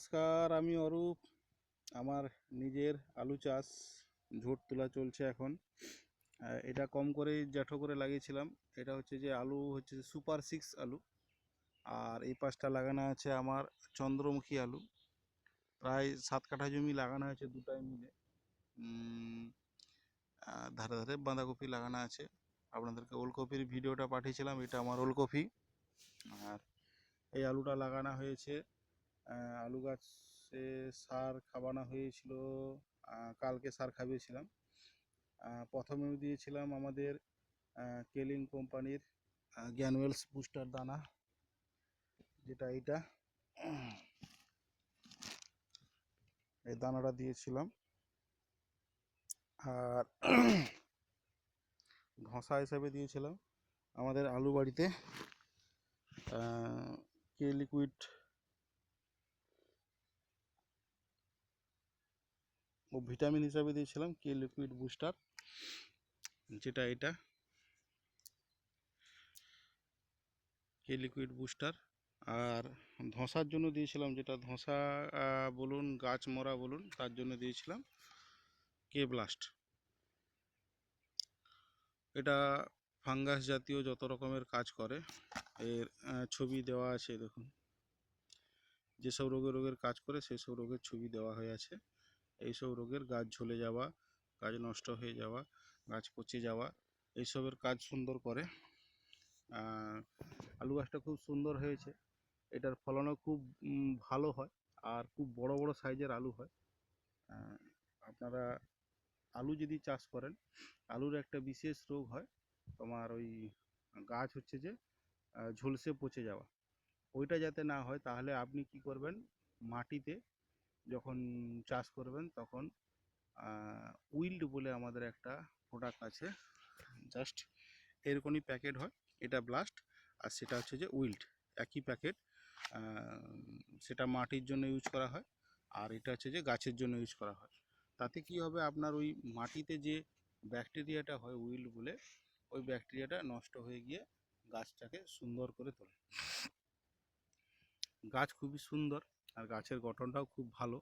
নমস্কার, আমি অরূপ। আমার নিজের আলু চাষ ঝোট তোলা চলছে এখন। এটা কম করে জ্যাঠো করে লাগিয়েছিলাম। এটা হচ্ছে যে আলু হচ্ছে সুপার সিক্স আলু। আর এই পাশটা লাগানো আছে আমার চন্দ্রমুখী আলু। প্রায় সাত কাঠা জমি লাগানো হয়েছে দুটাই মিলে। ধারে ধারে বাঁধাকপি লাগানো আছে। আপনাদেরকে ওলকপির ভিডিওটা পাঠিয়েছিলাম। এটা আমার ওলকপি। আর এই আলুটা লাগানো হয়েছে আলু গাছে সার খাওয়ানো হয়েছিল কালকে সার খাইয়েছিলাম। প্রথমে দিয়েছিলাম আমাদের কেলিং কোম্পানির গ্যানুয়েলস বুস্টার দানা, যেটা এইটা। এই দানাটা দিয়েছিলাম। আর ধসা হিসাবে দিয়েছিলাম আমাদের আলু বাড়িতে কে লিকুইড ভিটামিন হিসাবে দিয়েছিলাম, কে লিকুইড বুস্টার, যেটা এটা। কে লিকুইড বুস্টার। আর ধসার জন্য দিয়েছিলাম যেটা, ধসা বলুন, গাছ মরা বলুন, তার জন্য দিয়েছিলাম কে ব্লাস্ট। এটা ফাঙ্গাস জাতীয় যত রকমের কাজ করে, এর ছবি দেওয়া আছে, দেখুন। যেসব রোগে রোগের কাজ করে সেই সব রোগের ছবি দেওয়া হয়ে আছে। এইসব রোগের গাছ ঝলে যাওয়া, গাছ নষ্ট হয়ে যাওয়া, গাছ পচে যাওয়া, এইসবের কাজ সুন্দর করে। আলু গাছটা খুব সুন্দর হয়েছে। এটার ফলনও খুব ভালো হয় আর খুব বড় বড় সাইজের আলু হয়। আপনারা আলু যদি চাষ করেন, আলুর একটা বিশেষ রোগ হয়। তোমার ওই গাছ হচ্ছে যে ঝলসে পচে যাওয়া। ওইটা যাতে না হয়, তাহলে আপনি কি করবেন, মাটিতে যখন চাষ করবেন তখন উইল্ড বলে আমাদের একটা প্রোডাক্ট আছে। জাস্ট এরকমই প্যাকেট হয়, এটা ব্লাস্ট আর সেটা হচ্ছে যে উইল্ড। একই প্যাকেট সেটা মাটির জন্য ইউজ করা হয়, আর এটা হচ্ছে যে গাছের জন্য ইউজ করা হয়। তাতে কি হবে? আপনার ওই মাটিতে যে ব্যাকটেরিয়াটা হয় উইল্ড বলে, ওই ব্যাকটেরিয়াটা নষ্ট হয়ে গিয়ে গাছটাকে সুন্দর করে তোলে। গাছ খুবই সুন্দর আর গাছের গঠনটাও খুব ভালো।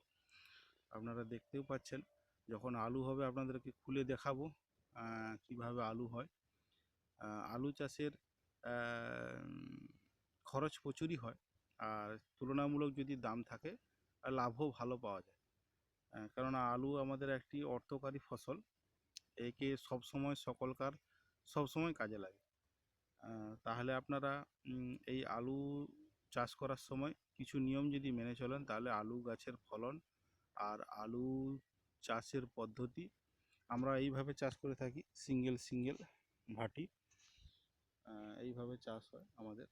আপনারা দেখতেও পাচ্ছেন, যখন আলু হবে আপনাদেরকে খুলে দেখাবো কীভাবে আলু হয়। আলু চাষের খরচ প্রচুরই হয়, আর তুলনামূলক যদি দাম থাকে লাভও ভালো পাওয়া যায়। কেননা আলু আমাদের একটি অর্থকারী ফসল, একে সবসময় সকলকার সবসময় কাজে লাগে। তাহলে আপনারা এই আলু চাষ করার সময় কিছু নিয়ম যদি মেনে চলেন তাহলে আলু গাছের ফলন আর আলু চাষের পদ্ধতি আমরা এইভাবে চাষ করে থাকি। সিঙ্গেল সিঙ্গেল ভাটি এইভাবে চাষ হয় আমাদের।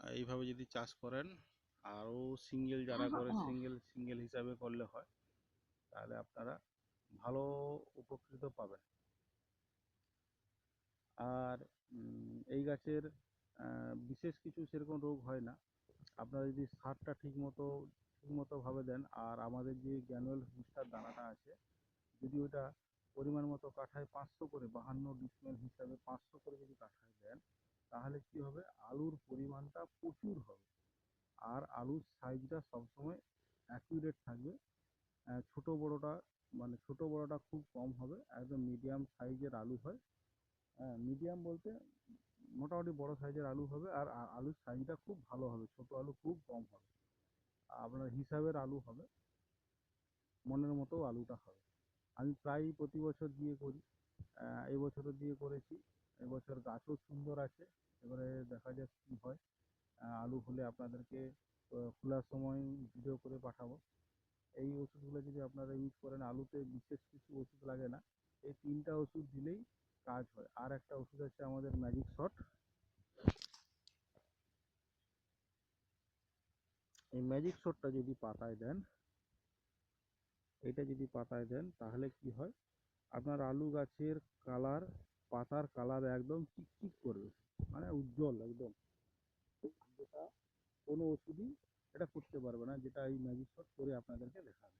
এইভাবে যদি চাষ করেন আরও সিঙ্গেল যারা করে সিঙ্গেল সিঙ্গেল হিসাবে করলে হয় তাহলে আপনারা ভালো উপকৃত পাবেন। আর এই গাছের বিশেষ কিছু সেরকম রোগ হয় না। আপনারা যদি সারটা ঠিক মতো ঠিক মতো ভাবে দেন, আর আমাদের যে গ্যানুয়াল বুস্টার দানাটা আছে, যদি ওটা পরিমাণ মতো কাঠায় পাঁচশো করে, বাহান্ন ডিসমেল হিসাবে পাঁচশো করে যদি কাঠায় দেন, তাহলে কি হবে? আলুর পরিমাণটা প্রচুর হবে। আর আলুর সাইজটা সবসময় অ্যাকুরেট থাকবে। ছোট বড়টা মানে ছোট বড়টা খুব কম হবে। একদম মিডিয়াম সাইজের আলু হ্যাঁ। মিডিয়াম বলতে মোটামুটি বড় সাইজের আলু হবে আর আলুর সাইজটা খুব ভালো হবে ছোট আলু খুব কম হবে। আপনার হিসাবের আলু হবে মনের মতো আলুটা হবে। আমি প্রায় প্রতি বছর দিয়ে করি আহ, এই বছরও দিয়ে করেছি। এবছর গাছও সুন্দর আছে এবারে দেখা যাক কী হয়। আলু হলে আপনাদেরকে খোলার সময় ভিডিও করে পাঠাবো। এই ওষুধগুলো যদি আপনারা ইউজ করেন আলুতে বিশেষ কিছু ওষুধ লাগে না। এই তিনটা ওষুধ দিলেই কাজ হয়। আর একটা ওষুধ আছে আমাদের ম্যাজিক শট এই ম্যাজিক শটটা যদি পাতায় দেন, এটা যদি পাতায় দেন, তাহলে কি হয়? আপনার আলু গাছের কালার, পাতার কালার একদম চিকচিক করবে। মানে উজ্জ্বল একদম। যেটা কোনো ওষুধই এটা করতে পারবে না, যেটা এই ম্যাজিক শট করে আপনাদেরকে দেখাবে।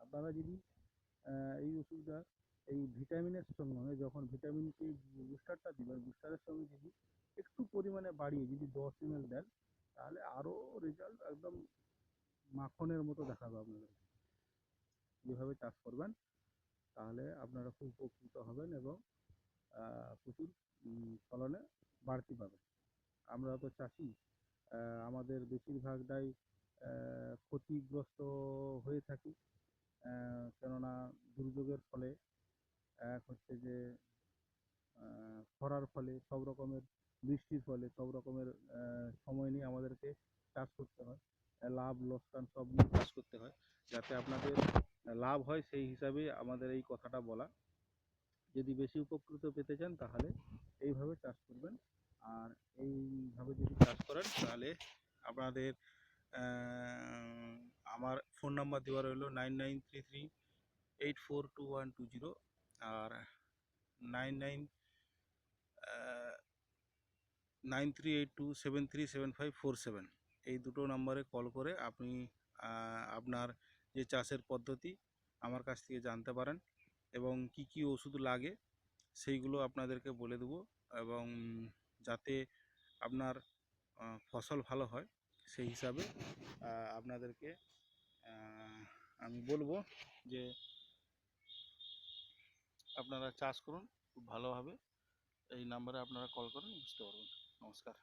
আপনারা যদি এই ওষুধটা এই ভিটামিনের সঙ্গে, যখন ভিটামিনকে বুস্টারটা দিবেন বুস্টারের সঙ্গে যদি একটু পরিমাণে বাড়িয়ে যদি দশ এম দেন, তাহলে আরও রেজাল্ট একদম মাখনের মতো দেখাবে আপনাদের। যেভাবে চাষ করবেন, তাহলে আপনারা খুব উপকৃত হবেন এবং প্রচুর ফলনে বাড়তি পাবেন। আমরা তো চাষি আমাদের বেশিরভাগটাই ক্ষতিগ্রস্ত হয়ে থাকি কেননা দুর্যোগের ফলে এক হচ্ছে যে খরার ফলে, সব রকমের বৃষ্টির ফলে, সব রকমের সময় নিয়ে আমাদেরকে চাষ করতে হয়। লাভ, লোকসান সব নিয়ে চাষ করতে হয়। যাতে আপনাদের লাভ হয় সেই হিসাবে আমাদের এই কথাটা বলা। যদি বেশি উপকৃত পেতে চান তাহলে এইভাবে চাষ করবেন। আর এইভাবে যদি চাষ করেন তাহলে আপনাদের আমার ফোন নাম্বার দেওয়া রইল nine nine three three eight four two one two zero আর nine nine nine three eight two seven three seven five four seven এই দুটো নম্বরে কল করে আপনি আপনার যে চাষের পদ্ধতি, আমার কাছ থেকে জানতে পারেন এবং কি কি ওষুধ লাগে, সেইগুলো আপনাদেরকে বলে দেবো এবং যাতে আপনার ফসল ভালো হয়, সেই হিসাবে আপনাদেরকে আমি বলব যে আপনারা চাষ করুন খুব ভালোভাবে এই নাম্বারে আপনারা কল করুন বুঝতে পারবেন। নমস্কার।